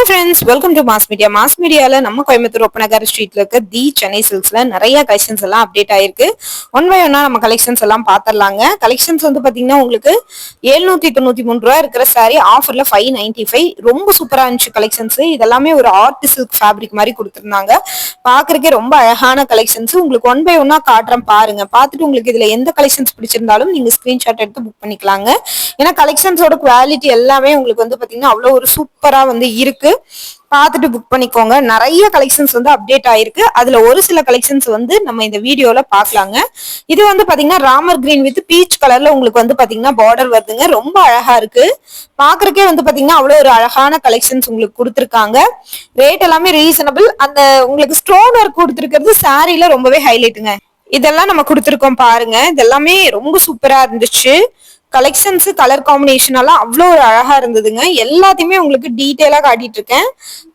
Hello friends welcome to mass media mass மீடியால நம்ம கோயம்புத்தூர் ஒப்பனகார ஸ்ட்ரீட்ல இருக்க தி சென்னை சில்க்ஸ்ல நிறைய கலெக்ஷன்ஸ் எல்லாம் அப்டேட் ஆயிருக்கு. ஒன் பை ஒன்னா நம்ம கலெக்ஷன்ஸ் எல்லாம் பாத்திரலாங்க. கலெக்ஷன்ஸ் வந்து பாத்தீங்கன்னா உங்களுக்கு எழுநூத்தி தொண்ணூத்தி மூணு ரூபா இருக்கிற சாரி ஆஃபர்ல ஃபைவ் நைன்டி ஃபைவ் ரொம்ப சூப்பரா இருந்துச்சு கலெக்ஷன்ஸ் இதெல்லாமே ஒரு ஆர்ட் சில்க் ஃபேப்ரிக் மாதிரி கொடுத்துருந்தாங்க. பாக்குறதுக்கே ரொம்ப அழகான கலெக்ஷன்ஸ் உங்களுக்கு ஒன் பை ஒன்னா காட்டுறேன் பாருங்க. பார்த்துட்டு உங்களுக்கு இதுல எந்த கலெக்ஷன்ஸ் பிடிச்சிருந்தாலும் நீங்க ஸ்கிரீன்ஷாட் எடுத்து புக் பண்ணிக்கலாங்க. ஏன்னா கலெக்ஷன்ஸோட குவாலிட்டி எல்லாமே உங்களுக்கு வந்து பாத்தீங்கன்னா அவ்வளவு ஒரு சூப்பரா வந்து இருக்கு. பார்த்துட்டு புக் பண்ணிக்கோங்க. நிறைய கலெக்ஷன்ஸ் வந்து அப்டேட் ஆயிருக்கு. அதுல ஒரு சில கலெக்ஷன்ஸ் வந்து நம்ம இந்த வீடியோல பாக்கலாங்க. இது வந்து பாத்தீங்கன்னா ராமர் கிரீன் வித் பீச் கலர்ல உங்களுக்கு வந்து பாத்தீங்கன்னா பார்டர் வருதுங்க. ரொம்ப அழகா இருக்கு. பாக்குறக்கே வந்து பாத்தீங்கன்னா அவ்வளவு ஒரு அழகான கலெக்ஷன்ஸ் உங்களுக்கு கொடுத்துருக்காங்க. ரேட் எல்லாமே ரீசனபிள் அந்த உங்களுக்கு ஸ்டோன் ஒர்க் கொடுத்துருக்கிறது சாரில ரொம்பவே ஹைலைட்டுங்க இதெல்லாம் நம்ம கொடுத்துருக்கோம் பாருங்க. இதெல்லாமே ரொம்ப சூப்பரா இருந்துச்சு. கலெக்ஷன்ஸ் கலர் காம்பினேஷன் எல்லாம் அவ்வளோ ஒரு அழகா இருந்ததுங்க. எல்லாத்தையுமே உங்களுக்கு டீட்டெயிலாக காட்டிட்டு இருக்கேன்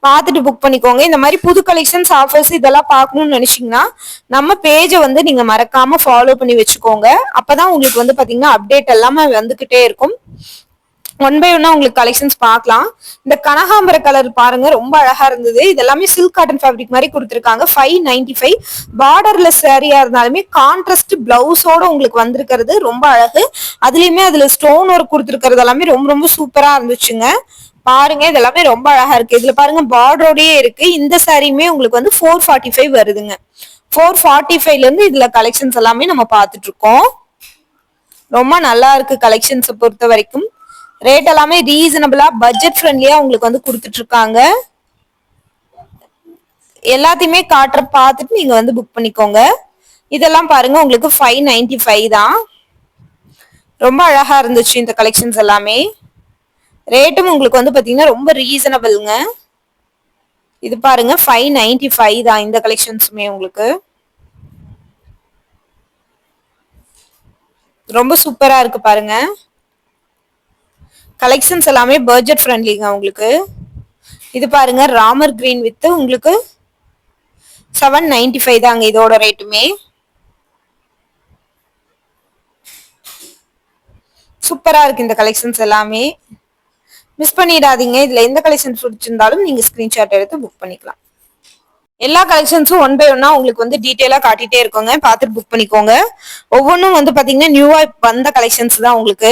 பார்த்துட்டு புக் பண்ணிக்கோங்க. இந்த மாதிரி புது கலெக்ஷன்ஸ் ஆஃபர்ஸ் இதெல்லாம் பார்க்கணும்னு நினைச்சீங்கன்னா நம்ம பேஜை வந்து நீங்க மறக்காம ஃபாலோ பண்ணி வச்சுக்கோங்க. அப்பதான் உங்களுக்கு வந்து பாத்தீங்கன்னா அப்டேட் எல்லாமே வந்துகிட்டே இருக்கும். ஒன் பை ஒன்னா உங்களுக்கு கலெக்ஷன்ஸ் பார்க்கலாம். இந்த கனகாம்பர கலர் பாருங்க ரொம்ப அழகா இருந்தது. இது எல்லாமே சில்க் காட்டன் ஃபேப்ரிக் மாதிரி கொடுத்துருக்காங்க. ஃபைவ் நைன்டி ஃபைவ் பார்டர்ல சாரியா இருந்தாலுமே கான்ட்ராஸ்ட் பிளவுஸோட உங்களுக்கு வந்திருக்கிறது. ரொம்ப அழகு. அதுலயுமே அதுல ஸ்டோன் ஒர்க் கொடுத்துருக்கிறது எல்லாமே ரொம்ப ரொம்ப சூப்பரா இருந்துச்சுங்க. பாருங்க இது எல்லாமே ரொம்ப அழகா இருக்கு. இதுல பாருங்க பார்டரோடயே இருக்கு. இந்த சாரியுமே உங்களுக்கு வந்து ஃபோர் ஃபார்ட்டி ஃபைவ் வருதுங்க. ஃபோர் ஃபார்ட்டி ஃபைவ்ல இருந்து இதுல கலெக்ஷன்ஸ் எல்லாமே நம்ம பார்த்துட்டு இருக்கோம். ரொம்ப நல்லா இருக்கு கலெக்ஷன்ஸை பொறுத்த வரைக்கும். ரேட் எல்லாமே ரீசனபிளா பட்ஜெட் ஃப்ரெண்ட்லியா உங்களுக்கு வந்து கொடுத்துட்டு இருக்காங்க எல்லாத்தையுமே காட்டுற பார்த்துட்டு நீங்க வந்து புக் பண்ணிக்கோங்க. இதெல்லாம் பாருங்க உங்களுக்கு ஃபைவ் நைன்டி ஃபைவ் தான். ரொம்ப அழகா இருந்துச்சு இந்த கலெக்ஷன்ஸ் எல்லாமே. ரேட்டும் உங்களுக்கு வந்து பாத்தீங்கன்னா ரொம்ப ரீசனபிள்ங்க இது பாருங்க ஃபைவ் நைன்டி ஃபைவ் தான் இந்த கலெக்ஷன்ஸுமே உங்களுக்கு. ரொம்ப சூப்பரா இருக்கு பாருங்க. கலெக்ஷன்ஸ் எல்லாமே பட்ஜெட் ஃப்ரெண்ட்லிங்க உங்களுக்கு. இது பாருங்க ராமர் கிரீன் வித் உங்களுக்கு செவன் நைன்டி ஃபைவ் தாங்க இதோட ரேட்டுமே சூப்பரா இருக்கு இந்த கலெக்ஷன்ஸ் எல்லாமே. மிஸ் பண்ணிடாதீங்க. இதுல எந்த கலெக்ஷன்ஸ் பிடிச்சிருந்தாலும் நீங்க ஸ்கிரீன்ஷாட் எடுத்து புக் பண்ணிக்கலாம். எல்லா கலெக்ஷன்ஸும் ஒன் பை ஒன்னா உங்களுக்கு வந்து டீட்டெயிலா காட்டிட்டே இருக்கோங்க. பார்த்துட்டு புக் பண்ணிக்கோங்க. ஒவ்வொன்றும் வந்து பாத்தீங்கன்னா நியூவா வந்த கலெக்ஷன்ஸ் தான் உங்களுக்கு.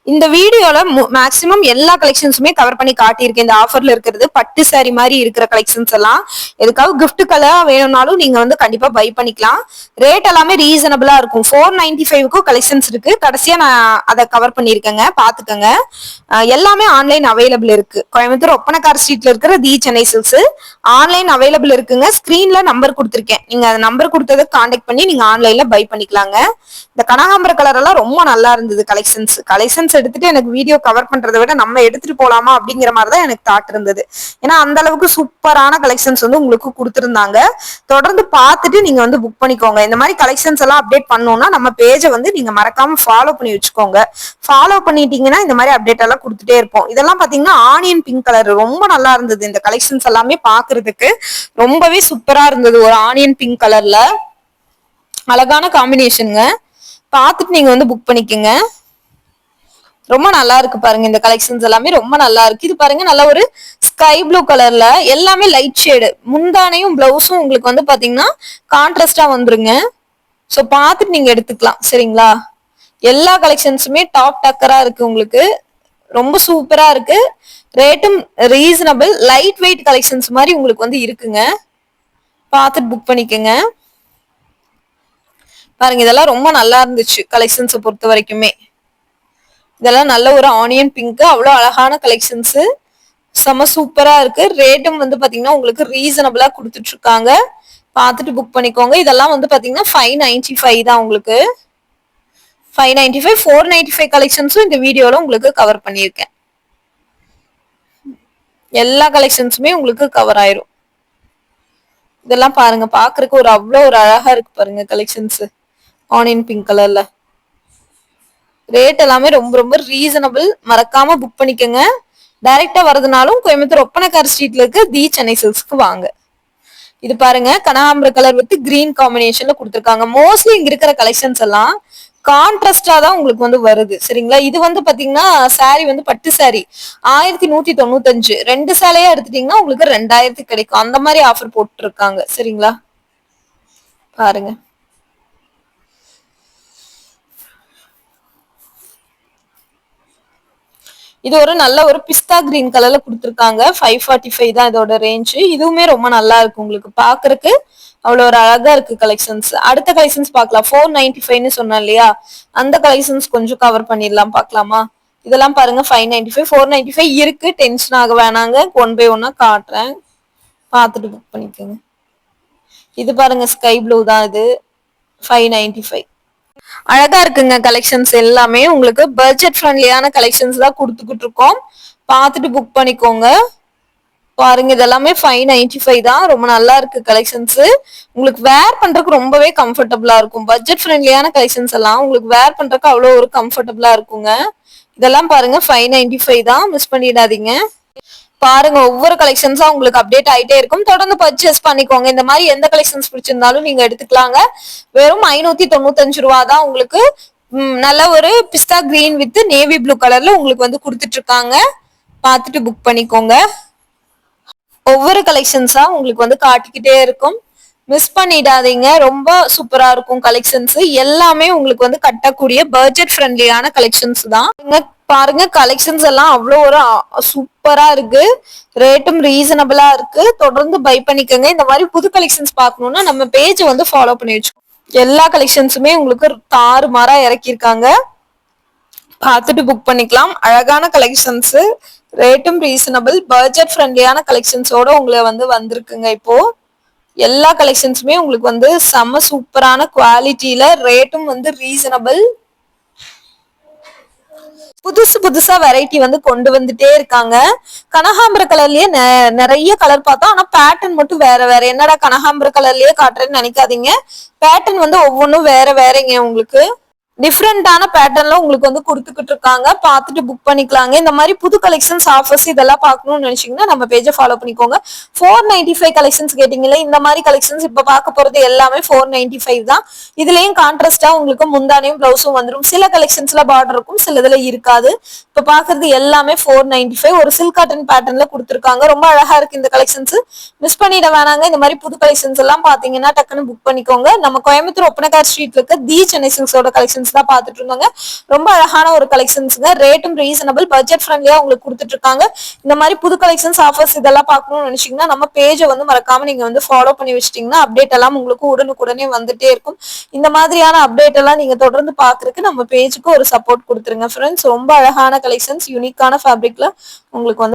இந்த வீடியோல மேக்சிமம் எல்லா கலெக்ஷன்ஸுமே கவர் பண்ணி காட்டியிருக்கேன் இந்த ஆஃபர்ல இருக்கிறது பட்டு சாரி மாதிரி இருக்கிற கலெக்ஷன்ஸ் எல்லாம். எதுக்காக கிஃப்ட் கலர் வேணும்னாலும் நீங்க வந்து கண்டிப்பா பை பண்ணிக்கலாம். ரேட் எல்லாமே ரீசனபிளா இருக்கும். ஃபோர் நைன்டி ஃபைவ்க்கும் கலெக்ஷன்ஸ் இருக்கு. கடைசியா நான் அதை கவர் பண்ணியிருக்கேங்க. பாத்துக்கோங்க எல்லாமே ஆன்லைன் அவைலபிள் இருக்கு. கோயம்புத்தூர் ஒப்பனக்கார் ஸ்ட்ரீட்ல இருக்கிற the Chennai silks online available இருக்குங்க. ஸ்கிரீன்ல நம்பர் கொடுத்துருக்கேன். நீங்க அந்த நம்பர் கொடுத்ததை கான்டாக்ட் பண்ணி நீங்க ஆன்லைன்ல பை பண்ணிக்கலாங்க. இந்த கனகாம்பர கலர் எல்லாம் ரொம்ப நல்லா இருந்தது கலெக்ஷன்ஸ் கலெக்ஷன்ஸ் எடுத்துட்டு எனக்கு வீடியோ கவர் பண்றதை விட நம்ம எடுத்துட்டு போலாமா அப்படிங்கிற மாதிரி தான் எனக்கு தாட் இருந்தது. ஏன்னா அந்த அளவுக்கு சூப்பரான கலெக்ஷன்ஸ் வந்து உங்களுக்கு கொடுத்துருந்தாங்க. தொடர்ந்து பார்த்துட்டு நீங்க வந்து புக் பண்ணிக்கோங்க. இந்த மாதிரி கலெக்ஷன்ஸ் எல்லாம் அப்டேட் பண்ணோம்னா நம்ம பேஜை வந்து நீங்க மறக்காம ஃபாலோ பண்ணி வச்சுக்கோங்க. ஃபாலோ பண்ணிட்டீங்கன்னா இந்த மாதிரி அப்டேட் எல்லாம் கொடுத்துட்டே இருப்போம். இதெல்லாம் பாத்தீங்கன்னா ஆனியன் பிங்க் கலர் ரொம்ப நல்லா இருந்தது. இந்த கலெக்ஷன்ஸ் எல்லாமே பாக்குறதுக்கு ரொம்பவே சூப்பரா இருந்தது ஒரு ஆனியன் பிங்க் கலர்ல அழகான காம்பினேஷனுங்க பார்த்துட்டு நீங்க வந்து புக் பண்ணிக்கோங்க. ரொம்ப நல்லா இருக்கு பாருங்க இந்த கலெக்ஷன்ஸ் எல்லாமே. ரொம்ப நல்லா இருக்கு. இது பாருங்க நல்ல ஒரு ஸ்கை ப்ளூ கலர்ல எல்லாமே லைட் ஷேடு முந்தானையும் பிளவுஸும் உங்களுக்கு வந்து பாத்தீங்கன்னா கான்ட்ராஸ்டா வந்துருங்க. ஸோ பார்த்துட்டு நீங்க எடுத்துக்கலாம். சரிங்களா? எல்லா கலெக்ஷன்ஸுமே டாப் டக்கரா இருக்கு உங்களுக்கு. ரொம்ப சூப்பரா இருக்கு. ரேட்டும் ரீசனபிள் லைட் வெயிட் கலெக்ஷன்ஸ் மாதிரி உங்களுக்கு வந்து இருக்குங்க. பார்த்துட்டு புக் பண்ணிக்கோங்க. பாருங்க இதெல்லாம் ரொம்ப நல்லா இருந்துச்சு கலெக்ஷன்ஸை பொறுத்த வரைக்குமே. இதெல்லாம் நல்ல ஒரு ஆனியன் பிங்க் அவ்வளோ அழகான கலெக்ஷன்ஸ் செம சூப்பரா இருக்கு. ரேட்டும் வந்து பாத்தீங்கன்னா உங்களுக்கு ரீசனபிளா கொடுத்துட்டு இருக்காங்க பார்த்துட்டு புக் பண்ணிக்கோங்க. இதெல்லாம் வந்து பாத்தீங்கன்னா ஃபைவ் நைன்டி ஃபைவ் தான் உங்களுக்கு. Five ninety five four ninety five கலெக்ஷன்ஸும் இந்த வீடியோல உங்களுக்கு கவர் பண்ணியிருக்கேன். எல்லா கலெக்ஷன்ஸுமே உங்களுக்கு கவர் ஆயிரும். இதெல்லாம் பாருங்க. பாக்குறதுக்கு ஒரு அவ்வளோ ஒரு அழகா இருக்கு பாருங்க கலெக்ஷன்ஸ் ஆனியன் பிங்க் கலர்ல ரேட் எல்லாமே ரொம்ப ரொம்ப ரீசனபிள் மறக்காம புக் பண்ணிக்கோங்க. டைரக்டா வரதுனாலும் கோயம்புத்தூர் ஒப்பனக்கார் ஸ்ட்ரீட்ல இருக்க தி சென்னை சில்க்ஸ்க்கு வாங்க. இது பாருங்க கனகாம்பர கலர் வித் கிரீன் காம்பினேஷன்ல கொடுத்துருக்காங்க. மோஸ்ட்லி இங்க இருக்கிற கலெக்ஷன்ஸ் எல்லாம் கான்ட்ராஸ்டா தான் உங்களுக்கு வந்து வருது. சரிங்களா? இது வந்து பாத்தீங்கன்னா சாரி வந்து பட்டு சாரி ஆயிரத்தி நூத்தி தொண்ணூத்தஞ்சு. ரெண்டு சேலையா எடுத்துட்டீங்கன்னா உங்களுக்கு ரெண்டாயிரத்துக்கு கிடைக்கும். அந்த மாதிரி ஆஃபர் போட்டுருக்காங்க. சரிங்களா? பாருங்க. இது ஒரு நல்ல ஒரு பிஸ்தா கிரீன் கலர்ல கொடுத்துருக்காங்க. ஃபைவ் ஃபார்ட்டி ஃபைவ் தான் இதோட ரேஞ்சு இதுவுமே ரொம்ப நல்லா இருக்கு உங்களுக்கு பாக்குறதுக்கு. அவ்வளோ ஒரு அழகா இருக்கு கலெக்ஷன்ஸ் அடுத்த கலெக்ஷன்ஸ் பார்க்கலாம். ஃபோர் நைன்டி ஃபைவ்னு சொன்னேன் இல்லையா? அந்த கலெக்ஷன்ஸ் கொஞ்சம் கவர் பண்ணிடலாம் பார்க்கலாமா? இதெல்லாம் பாருங்க five ninety five four ninety five இருக்கு. டென்ஷன் ஆக வேணாங்க. ஒன் பை ஒன்னா காட்டுறேன். பார்த்துட்டு புக் பண்ணிக்கோங்க. இது பாருங்க ஸ்கை ப்ளூ தான் இது. ஃபைவ் நைன்டி ஃபைவ் அழகா இருக்குங்க கலெக்ஷன்ஸ் எல்லாமே. உங்களுக்கு பட்ஜெட் ஃப்ரெண்ட்லியான கலெக்ஷன்ஸ் தான் கொடுத்துக்கிட்டு இருக்கோம் பார்த்துட்டு புக் பண்ணிக்கோங்க. பாருங்க இதெல்லாமே ஃபைவ் நைன்டி ஃபைவ் தான். ரொம்ப நல்லா இருக்கு கலெக்ஷன்ஸ் உங்களுக்கு வேர் பண்றதுக்கு ரொம்பவே கம்ஃபர்டபுளா இருக்கும். பட்ஜெட் ஃப்ரெண்ட்லியான கலெக்ஷன்ஸ் எல்லாம் உங்களுக்கு வேர் பண்றதுக்கு அவ்வளோ ஒரு கம்ஃபர்டபுளா இருக்குங்க. இதெல்லாம் பாருங்க ஃபைவ் நைன்டி ஃபைவ் தான். மிஸ் பண்ணிடாதீங்க. பாருங்க ஒவ்வொரு கலெக்ஷன்ஸா உங்களுக்கு அப்டேட் ஆயிட்டே இருக்கும். தொடர்ந்து பர்ச்சேஸ் பண்ணிக்கோங்க. இந்த மாதிரி எந்த கலெக்ஷன்ஸ் பிடிச்சிருந்தாலும் நீங்க எடுத்துக்கலாங்க. வெறும் ஐநூத்தி தொண்ணூத்தஞ்சு ரூபா தான் உங்களுக்கு நல்ல ஒரு pista green with navy blue கலர்ல உங்களுக்கு வந்து கொடுத்துட்டு இருக்காங்க பார்த்துட்டு புக் பண்ணிக்கோங்க. ஒவ்வொரு கலெக்ஷன்ஸா உங்களுக்கு வந்து காட்டிக்கிட்டே இருக்கும். மிஸ் பண்ணிடாதீங்க. ரொம்ப சூப்பரா இருக்கும் கலெக்ஷன்ஸ் எல்லாமே உங்களுக்கு வந்து கட்டக்கூடிய பட்ஜெட் ஃப்ரெண்ட்லியான கலெக்ஷன்ஸ் தான். இங்க பாருங்க கலெக்ஷன்ஸ் எல்லாம் அவ்வளோ ஒரு சூப்பரா இருக்கு. ரேட்டும் ரீசனபிளா இருக்கு. தொடர்ந்து பை பண்ணிக்கோங்க. இந்த மாதிரி புது கலெக்ஷன்ஸ் பார்க்கணும்னா நம்ம பேஜ் வந்து ஃபாலோ பண்ணி வச்சுக்கோங்க. எல்லா கலெக்ஷன்ஸுமே உங்களுக்கு தாறு மாறா இறக்கியிருக்காங்க. பார்த்துட்டு புக் பண்ணிக்கலாம். அழகான கலெக்ஷன்ஸ் ரேட்டும் ரீசனபிள் பட்ஜெட் ஃப்ரெண்ட்லியான கலெக்ஷன்ஸோட உங்களை வந்து வந்திருக்குங்க இப்போ. எல்லா கலெக்ஷன்ஸுமே உங்களுக்கு வந்து செம்ம சூப்பரான குவாலிட்டியில ரேட்டும் வந்து ரீசனபிள் புதுசு புதுசா வெரைட்டி வந்து கொண்டு வந்துட்டே இருக்காங்க. கனகாம்பர கலர்லயே நெ- நிறைய கலர் பார்த்தோம். ஆனா பேட்டர்ன் மட்டும் வேற வேற. என்னடா கனகாம்பர கலர்லயே காட்டுறேன்னு நினைக்காதீங்க. பேட்டர்ன் வந்து ஒவ்வொன்றும் வேற வேறங்க உங்களுக்கு. டிஃப்ரெண்டான பேட்டர்ன்ல உங்களுக்கு வந்து கொடுத்துக்கிட்டு இருக்காங்க. பார்த்துட்டு புக் பண்ணிக்கலாங்க. இந்த மாதிரி புது கலெக்ஷன்ஸ் ஆஃபர்ஸ் இதெல்லாம் பார்க்கணும்னு நினைச்சீங்கன்னா நம்ம பேஜை ஃபாலோ பண்ணிக்கோங்க. ஃபோர் நைன்டி ஃபைவ் கலெக்ஷன்ஸ் கேட்டீங்களே இந்த மாதிரி கலெக்ஷன்ஸ் இப்ப பார்க்க போறது எல்லாமே ஃபோர் நைன்டி ஃபைவ் தான். இதுலயும் கான்ட்ராஸ்டா உங்களுக்கு முந்தானையும் பிளவுஸும் வந்துடும் சில கலெக்ஷன்ஸ்ல பார்டர் இருக்கும் சில இதுல இருக்காது. இப்ப பாக்குறது எல்லாமே ஃபோர் நைன்டி ஃபைவ் ஒரு சில்க் காட்டன் பேட்டர்ன்ல கொடுத்துருக்காங்க. ரொம்ப அழகா இருக்கு இந்த கலெக்ஷன்ஸ் மிஸ் பண்ணிட வேணாங்க. இந்த மாதிரி புது கலெக்ஷன்ஸ் எல்லாம் பாத்தீங்கன்னா டக்குன்னு புக் பண்ணிக்கோங்க. நம்ம கோயம்புத்தூர் ஒப்பனக்கார் ஸ்ட்ரீட்ல இருக்க தி சென்னை சில்க்ஸோட கலெக்ஷன்ஸ் தான் பார்த்துட்டு இருந்தாங்க ரொம்ப அழகான ஒரு கலெக்ஷன்ஸ்ங்க ரேட்டும் ரீசனபிள் பட்ஜெட் ஃப்ரெண்ட்லியா உங்களுக்கு கொடுத்துட்டு இருக்காங்க இந்த மாதிரி புது கலெக்ஷன்ஸ் ஆஃபர்ஸ் இதெல்லாம் பார்க்கணும்னு நினைச்சீங்கன்னா நம்ம பேஜை வந்து மறக்காம நீங்க வந்து ஃபாலோ பண்ணி வச்சிட்டீங்கன்னா அப்டேட் எல்லாம் உங்களுக்கு உடனுக்குடனே வந்துட்டே இருக்கும். இந்த மாதிரியான அப்டேட் எல்லாம் நீங்க தொடர்ந்து பாக்குறதுக்கு நம்ம பேஜுக்கு ஒரு சப்போர்ட் கொடுத்துருங்க ஃப்ரெண்ட்ஸ் ரொம்ப அழகான கலெக்ஷன்ஸ் யூனிக்கான ஃபேப்ரிக்ல உங்களுக்கு வந்து